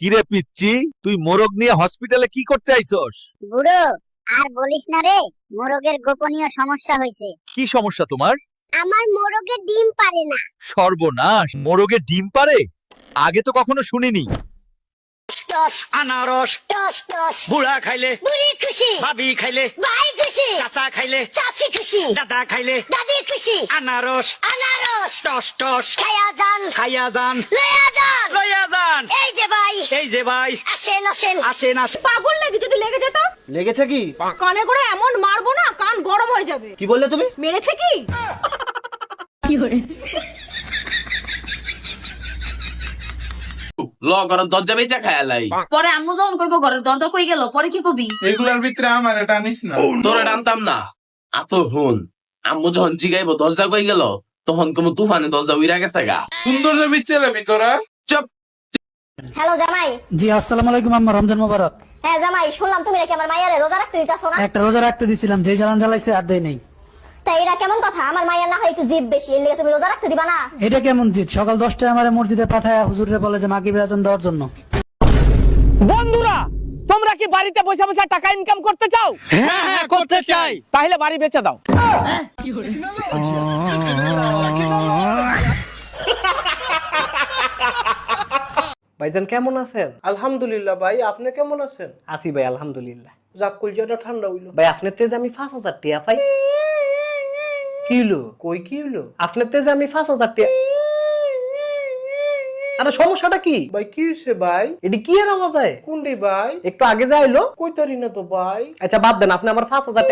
কিরে পিচ্ছি তুই মোরগ নিয়ে হসপিটালে কি করতে আইছস? বুড়ো আর বলিস না রে মোরগের গোপনীয় সমস্যা হয়েছে কি সমস্যা তোমার? আমার মোরগের ডিম পারে না। সর্বনাশ মোরগে ডিম পারে? আগে তো কখনো শুনিনি। টস আনারস টস টস। বুড়া খাইলে বুড়ি খুশি। ভাবি খাইলে ভাই খুশি। চাচা খাইলে চাচি খুশি। দাদা খাইলে দাদি খুশি। আনারস আনারস। টস টস খায়া যান খাইয়া যান লয়া যান লইয়া যান এই যে ভাই। এই যে ভাই। আসেন আসেন। আসেন আসেন। পাগল নাকি? যদি লেগে যেত? লেগেছে কি? কানে করে এমন মারবো না কান গরম হয়ে যাবে। কি বললে তুমি? মেরেছে কি? ল করার দরজা বেচা খায়ালাই পরে আম্মু যখন কইব ঘরের দরজা কই গেল? পরে কি কবি? এগুলার ভিতরে আমার এটা আনিস না। তোরা টানতাম না। আত হুন আম্মু যখন জিগাইব দরজা কই গেল? তখন কোন তুফানে দরজা উইরা গেছে গা। সুন্দর বিচ্ছেলামি তোরা চুপ। হ্যালো জামাই। জি আসসালামু আলাইকুম আম্মা রমজান মোবারক। হ্যাঁ জামাই শুনলাম তুমি নাকি আমার মাইয়ারে রোজা রাখতে দিতাছো না? একটা রোজা রাখতে দিছিলাম যে জ্বালান জ্বালাইছে আর দেয় নেই। তাই এটা কেমন কথা? আমার মাইয়া না হয় একটু জিদ বেশি এর লিগে তুমি রোজা রাখতে দিবা না? এটা কেমন জিত সকাল দশটায় আমার মসজিদে পাঠায় হুজুরে বলে যে মাগিব রাজন দেওয়ার জন্য। বন্ধুরা তোমরা কি বাড়িতে বসে বসে টাকা ইনকাম করতে চাও? হ্যাঁ করতে চাই। তাহলে বাড়ি বেচে দাও। ভাইজান কেমন আছেন? আলহামদুলিল্লাহ ভাই আপনি কেমন আছেন? আসি ভাই আলহামদুলিল্লাহ। যাক কলজাটা ঠান্ডা হইল। ভাই আপনার তেজে আমি পাঁচ হাজার টিয়া পাই। কি হলো কই কি হইল? আপনার তেজে আমি পাঁচ হাজার টিয়া আরে সমস্যাটা কি? ভাই কি হইছে ভাই? এটি কি এর আওয়াজ হয়? কোনটি ভাই? একটু আগে যাইলো কইতারি না তো ভাই? আচ্ছা বাদ দেন আপনি আমার পাঁচ হাজার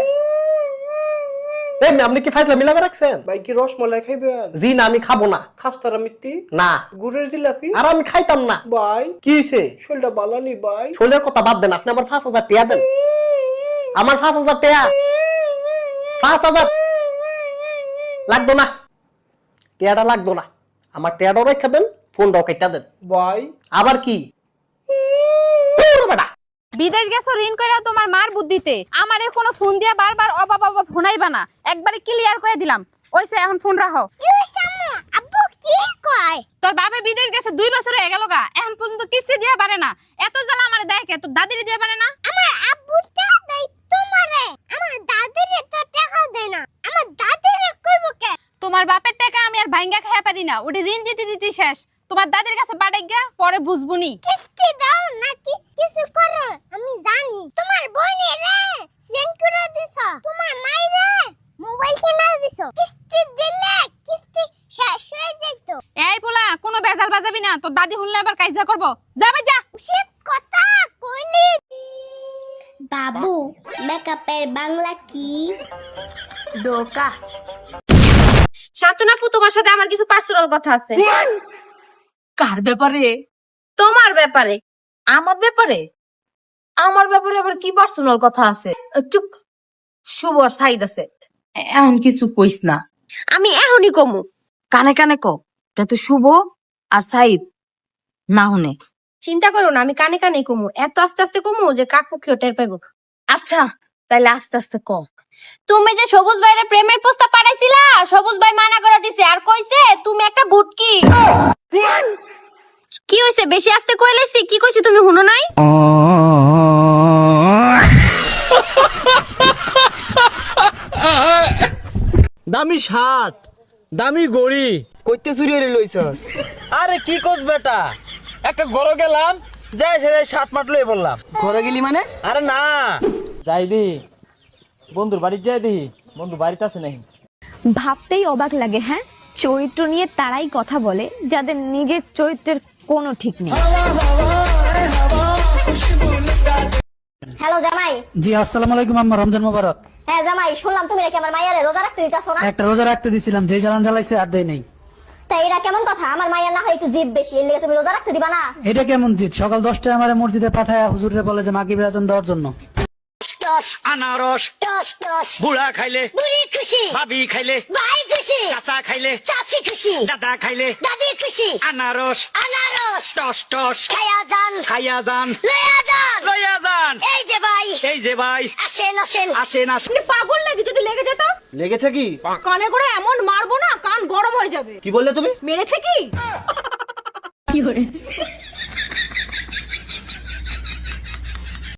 টাকা এই আপনি কি ফাইজলা মিলাবে রাখছেন? ভাই কি রসমলাই খাইবেন জি না আমি খাব না। খাস্তারা মিট্টি না। গুড়ের জিলাপি? আর আমি খাইতাম না। ভাই। কি হয়েছে শরীরটা বালানি ভাই। শোলের কথা বাদ দেন আপনি আমার পাঁচ হাজার টিয়া দেন। আমার পাঁচ হাজার টিয়া। পাঁচ হাজার। লাগতো না। টিয়াটা লাগতো না। আমার টিয়াটাও রেখে দেন ফোনটাও কেটে দেন। ভাই। আবার কি? বেটা। বিদেশ গেছো ঋণ করে তোমার মার বুদ্ধিতে। আমারে কোনো ফোন দিয়া বারবার অবাব অবাব ফোনাইবা না। একবারে ক্লিয়ার করে দিলাম। ওইসে এখন ফোন রাখো। আব্বু কি কয়? তোর বাপে বিদেশ গেছে দুই বছর হয়ে গেল গা। এখন পর্যন্ত কিস্তি দিয়ে পারে না। এত জ্বালা আমার দেখে তোর দাদির দিয়ে পারে না? আমার আব্বুর টাকা দেই তোমারে। আমার দাদিরে তো টাকা দেয় না। আমার দাদিরে কইব কে? তোমার বাপের টাকা আমি আর ভাঙ্গা খাইয়া পারি না। ওটা ঋণ দিতে দিতে শেষ। তোমার দাদির কাছে পাঠাই গা পরে বুঝবুনি কিস্তি দাও নাকি? কিছু করো আমি জানি। তোমার বোনে রে সেন্ড করে দিছ। তোমার মাই রে মোবাইল কিনা দিছ। কিস্তি দিলে কিস্তি শেষ হয়ে যেত এই পোলা কোনো বেজাল বাজাবি না। তোর দাদি শুনলে আবার কাইজা করব। যাবে যা। উচিত কথা কইনি বাবু মেকআপের বাংলা কি? ডোকা। শান্তনাপু তোমার সাথে আমার কিছু পার্সোনাল কথা আছে। কার ব্যাপারে? তোমার ব্যাপারে? আমার ব্যাপারে? আমার ব্যাপারে আবার কি পার্সোনাল কথা আছে? চুপ। শুভর সাইড আছে। এমন কিছু কইস না। আমি এখনই কমু। কানে কানে ক, যাতে শুভ আর সাইদ না শুনে। চিন্তা করো না, আমি কানে কানে কমু। এত আস্তে আস্তে কমু যে কাক পক্ষীও টের পাইবো। আচ্ছা তাইলে আস্তে আস্তে ক। তুমি যে সবুজ ভাইরে প্রেমের প্রস্তাব পাঠাইছিলা, সবুজ ভাই মানা করে দিছে আর কইছে তুমি একটা বুটকি কি হইছে? বেশি আস্তে কইলেছি কি কইছি তুমি শুনো নাই? দামি শার্ট দামি গড়ি। কইতে চুরি হয়ে লইছস? আরে কি কোস বেটা? একটা গরো গেলাম যাই সে সাত মাঠ লয়ে বললাম। ঘরে গেলি মানে? আরে না। যাই দি। বন্ধুর বাড়ি যাই দি। বন্ধু বাড়িতে আছে নাই ভাবতেই অবাক লাগে হ্যাঁ? চরিত্র নিয়ে তারাই কথা বলে যাদের নিজের চরিত্রের কোনো ঠিক নেই। হ্যালো জামাই। জি আসসালামু আলাইকুম আম্মা রমজান মোবারক। হ্যাঁ জামাই শুনলাম তুমি নাকি আমার রোজা রাখতে দিতাছো না? একটা রোজা রাখতে দিছিলাম যে জ্বালান জ্বালাইছে আর দেয় নাই। তাই এটা কেমন কথা? আমার মায়ের না হয় একটু জিদ বেশি এর লিগে তুমি রোজা রাখতে দিবা না? এটা কেমন জিদ? সকাল দশটায় আমার মসজিদে পাঠায় হুজুরে বলে যে মাগিব রাজন দেওয়ার জন্য। আনারস। টস টস। বুড়া খাইলে। বুড়ি খুশি। ভাবি খাইলে। ভাই খুশি। চাচা খাইলে। চাচি খুশি। দাদা খাইলে। দাদি খুশি। আনারস। আনারস। টস টস। খায়া যান। খাইয়া যান। লয়া যান। লইয়া যান। এই যে ভাই। এই যে ভাই। আসেন আসেন। আসেন আসেন। পাগল নাকি? যদি লেগে যেত? লেগেছে কি? কানে করে এমন মারবো না কান গরম হয়ে যাবে। কি বললে তুমি? মেরেছে কি?